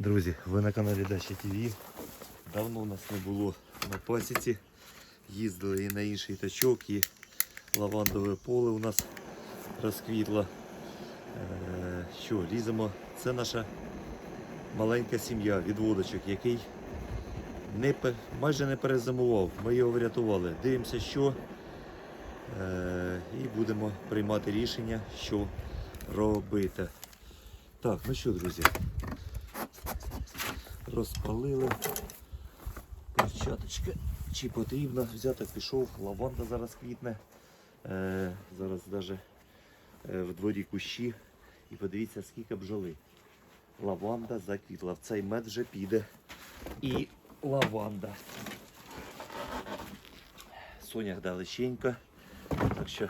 Друзі, ви на каналі Дача ТВ. Давно нас не було на пасіці. Їздили і на інший тачок, і лавандове поле у нас розквітло. Е, що, ліземо? Це наша маленька сім'я відводочок, який не, майже не перезимував. Ми його врятували. Дивимося, що. Е, і будемо приймати рішення, що робити. Так, ну що, друзі, розпалили. Перчаточка. Чи потрібно взяти, пішов, лаванда зараз квітне. Е, зараз навіть е, в дворі кущі. І подивіться, скільки бджоли. Лаванда заквітла. В цей мед вже піде. І лаванда. Сонях далеченько. Так що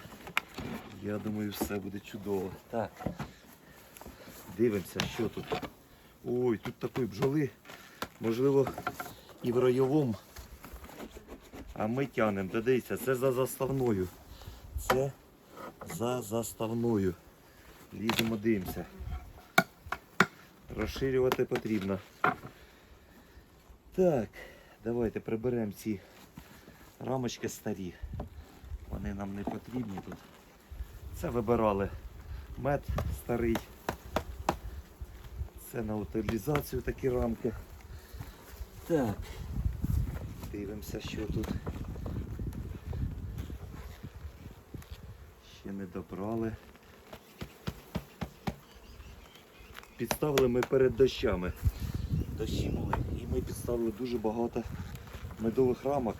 я думаю, все буде чудово. Так. Дивимося, що тут. Ой, тут такої бджоли. Можливо, і в райовому. А ми тянемо. Дивіться, це за заставною. Це за заставною. Ліземо, дивимося. Розширювати потрібно. Так, давайте приберемо ці рамочки старі. Вони нам не потрібні тут. Це вибирали мед старий. Це на утилізацію такі рамки. Так. Дивимося, що тут. Ще не добрали. Підставили ми перед дощами. Дощі були. І ми підставили дуже багато медових рамок.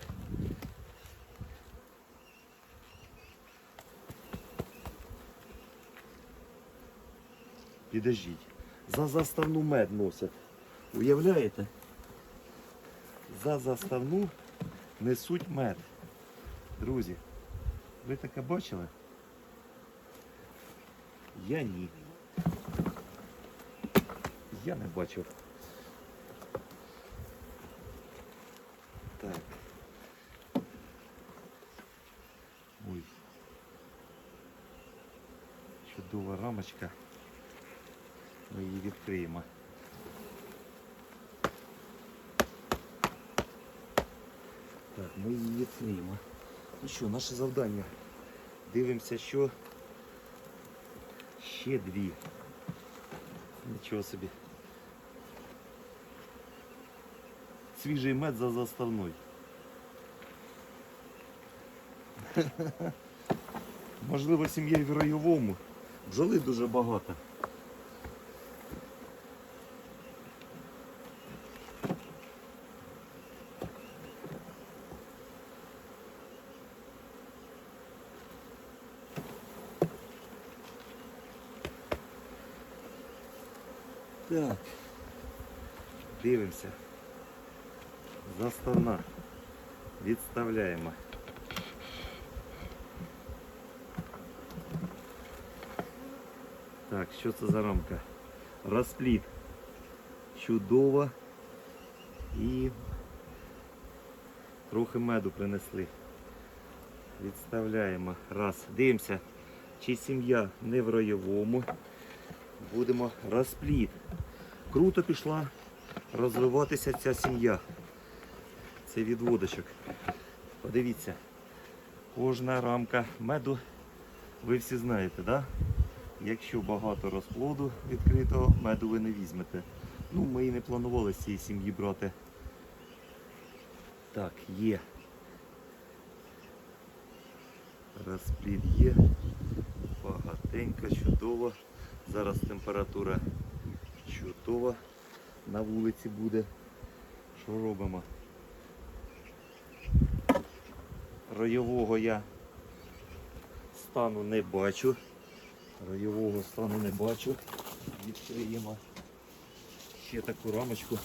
Підождіть. За заставну мед носять. Уявляєте? За заставну несуть мед. Друзі, ви таке бачили? Я ні. Я не бачив. Так. Ой. Чудова рамочка. Відкриємо. Так, ми її відкриємо. Ну що, наше завдання. Дивимося, що ще дві. Нічого собі. Свіжий мед за заставною. Можливо, сім'я і в райовому. Бджоли дуже багато. Так. Дивимося. Заставна. Відставляємо. Так, що це за рамка? Розпліт. Чудово. І трохи меду принесли. Відставляємо. Раз. Дивимося, чи сім'я не в ройовому. Будемо розпліт. Круто пішла розвиватися ця сім'я. Це відводочок. Подивіться, кожна рамка меду, ви всі знаєте, да? Якщо багато розплоду відкритого, меду ви не візьмете. Ну, ми і не планували з цієї сім'ї брати. Так, є. Розплід є. Багатенько, чудово. Зараз температура чудова на вулиці буде. Що робимо? Ройового я стану не бачу. Ройового стану не бачу. Відкриємо ще таку рамочку.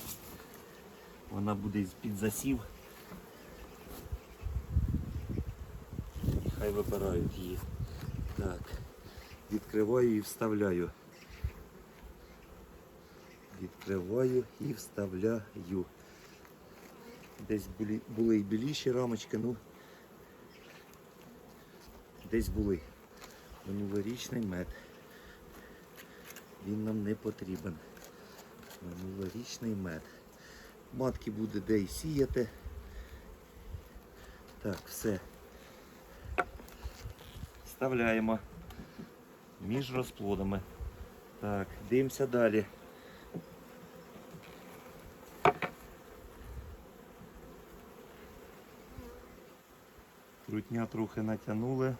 Вона буде з-під засів. І хай вибирають її. Так. Відкриваю і вставляю. Відкриваю і вставляю. Десь були, були і біліші рамочки, ну десь були. Минулорічний мед. Він нам не потрібен. Минулорічний мед. Матки буде де і сіяти. Так, все. Вставляємо між розплодами. Так, дивимося далі. Трутня трохи натягнули.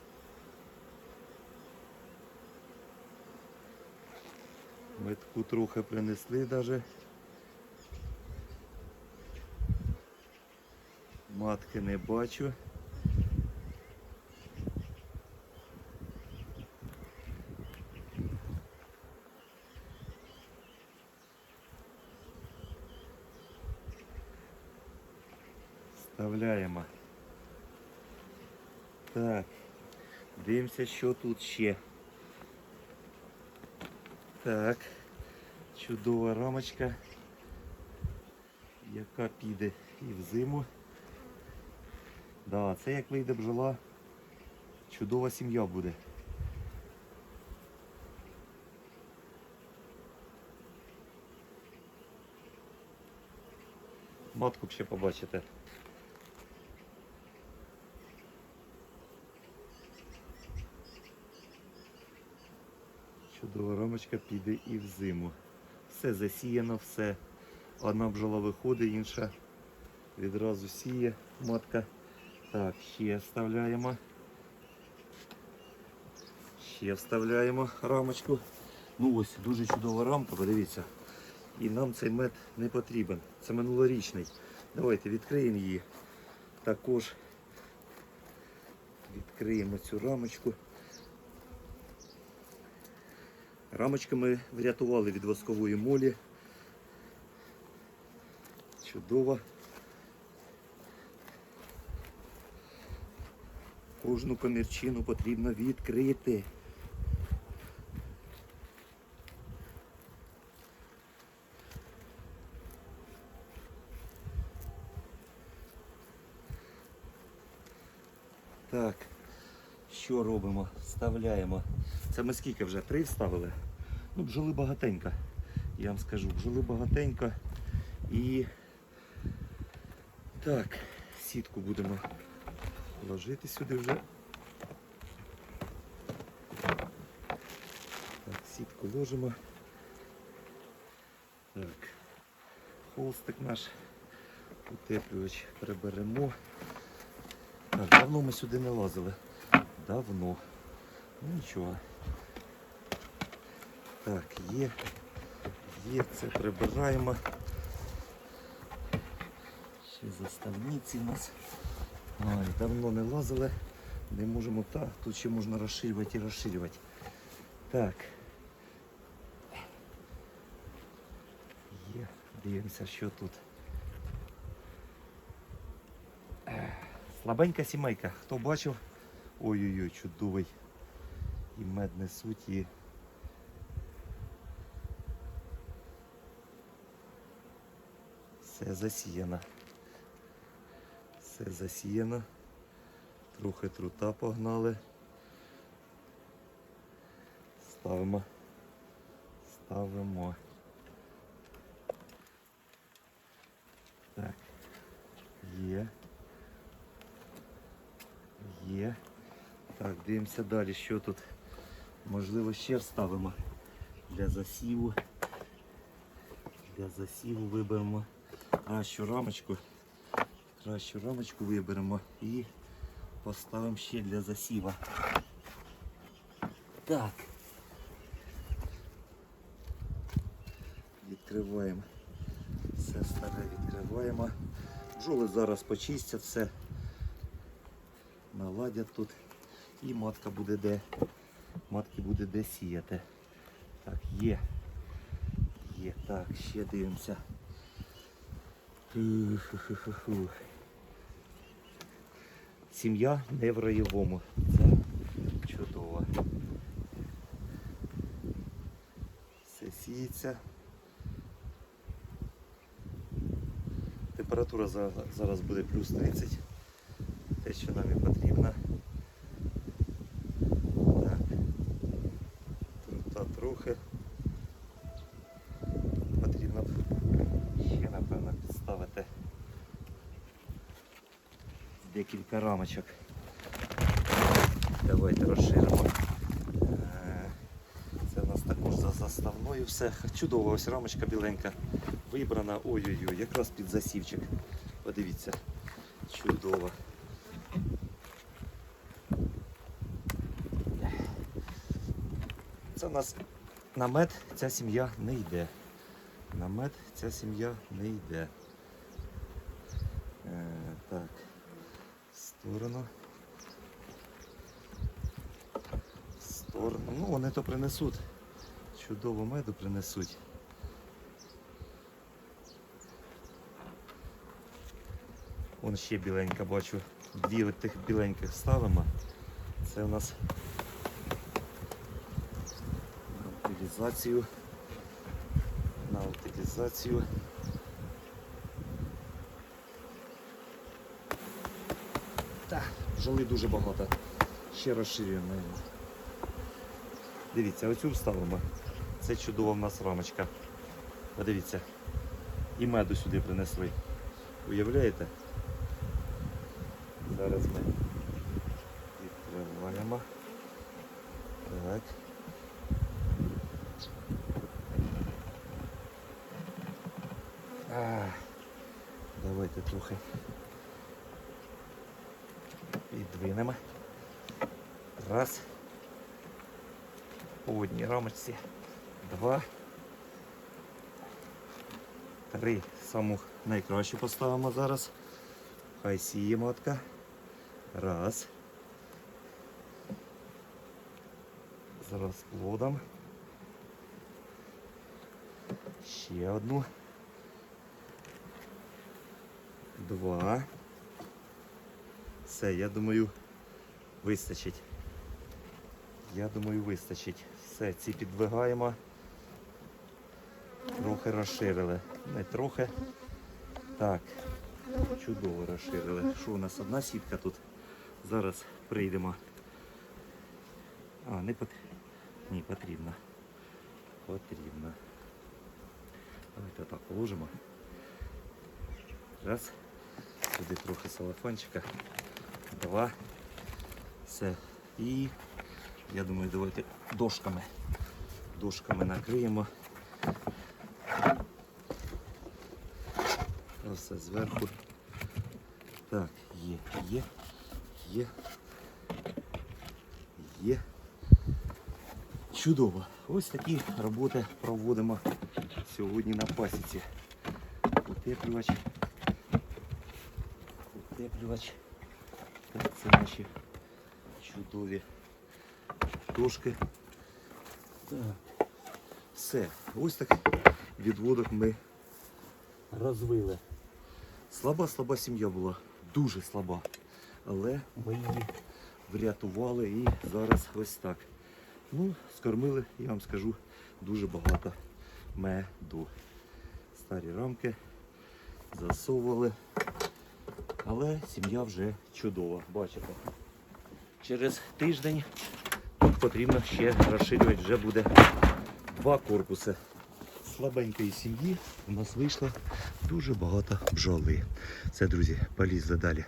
Метку трохи принесли даже. Матки не бачу. Вставляємо. Так. Дивимося, що тут ще. Так. Чудова рамочка, яка піде і в зиму. Да, це як вийде бджола, чудова сім'я буде. Матку ще побачите. Чудова рамочка піде і в зиму. Все засіяно, все. Одна бджола виходить, інша відразу сіє матка. Так, ще вставляємо. Ще вставляємо рамочку. Ну ось дуже чудова рамка, подивіться. І нам цей мед не потрібен. Це минулорічний. Давайте відкриємо її. Також відкриємо цю рамочку. Рамочки ми врятували від воскової молі. Чудово. Кожну комірчину потрібно відкрити. Так, що робимо? Вставляємо. Це ми скільки вже? Три вставили? Ну, бджоли багатенько. Я вам скажу, бджоли багатенько. І так, сітку будемо ложити сюди вже. Так, сітку ложимо. Так, холстик наш, утеплювач приберемо. Так, давно ми сюди не лазили. Давно. Ну нічого. Так, є. Є, це прибираємо. Ще заставниці у нас. Ой, давно не лазили. Не можемо так. Тут ще можна розширювати і розширювати. Так. Є. Дивимося, що тут. Слабенька сімейка. Хто бачив? Ой-ой-ой, чудовий. І мед несуть і. Все засіяно. Все засіяно. Трохи трута погнали. Ставимо. Ставимо. Так. Є. Є. Так, дивимося далі, що тут. Можливо, ще вставимо для засіву. Для засіву виберемо кращу рамочку. Кращу рамочку виберемо і поставимо ще для засіва. Так. Відкриваємо. Все старе відкриваємо. Бджоли зараз почистять все. Наладять тут. І матка буде де. Матки буде де сіяти. Так, є. Є. Так, ще дивимося. Сім'я не в роєвому. Це чудово. Все сіється. Температура зараз буде плюс 30. Те, що нам і потрібно. Так. Трута трохи. Потрібно б декілька рамочок. Давайте розширимо. Е, Це у нас також за заставною все. Чудово, ось рамочка біленька вибрана. Ой-ой-ой, якраз під засівчик. Подивіться. Чудово. Це у нас на мед ця сім'я не йде. На мед ця сім'я не йде. Е, так, в сторону. В сторону. Ну, вони то принесуть. Чудово меду принесуть. Вон ще біленька бачу. Дві от тих біленьких ставимо. Це у нас на утилізацію. На утилізацію. Бджоли дуже багато. Ще розширюємо. Дивіться, оцю вставимо. Це чудова в нас рамочка. Подивіться. І меду сюди принесли. Уявляєте? Зараз ми відкриваємо. Так. А, давайте трохи підвинемо. Раз. По одній рамочці. Два. Три. Саму найкращу поставимо зараз. Хай сіє матка. Раз. З розплодом. Ще одну. Два. Все, я думаю, вистачить. Я думаю, вистачить. Все, ці підвигаємо. Трохи розширили. Не трохи. Так. Чудово розширили. Що у нас одна сітка тут? Зараз прийдемо. А, не потрібно. Ні, потрібно. Потрібно. Давайте так положимо. Раз. Сюди трохи салафанчика. Два. Все. І я думаю, давайте дошками. Дошками накриємо. Це зверху. Так, є, є, є. Є. Чудово. Ось такі роботи проводимо сьогодні на пасіці. Утеплювач. Утеплювач. Так, це наші чудові дошки. Так. Все. Ось такий відводок ми розвили. Слаба-слаба сім'я була, дуже слаба. Але ми її врятували і зараз ось так. Ну, скормили, я вам скажу, дуже багато меду. Старі рамки засовували. Але сім'я вже чудова, бачите. Через тиждень тут потрібно ще розширювати, вже буде два корпуси. Слабенької сім'ї у нас вийшло дуже багато бджоли. Все, друзі, полізли далі.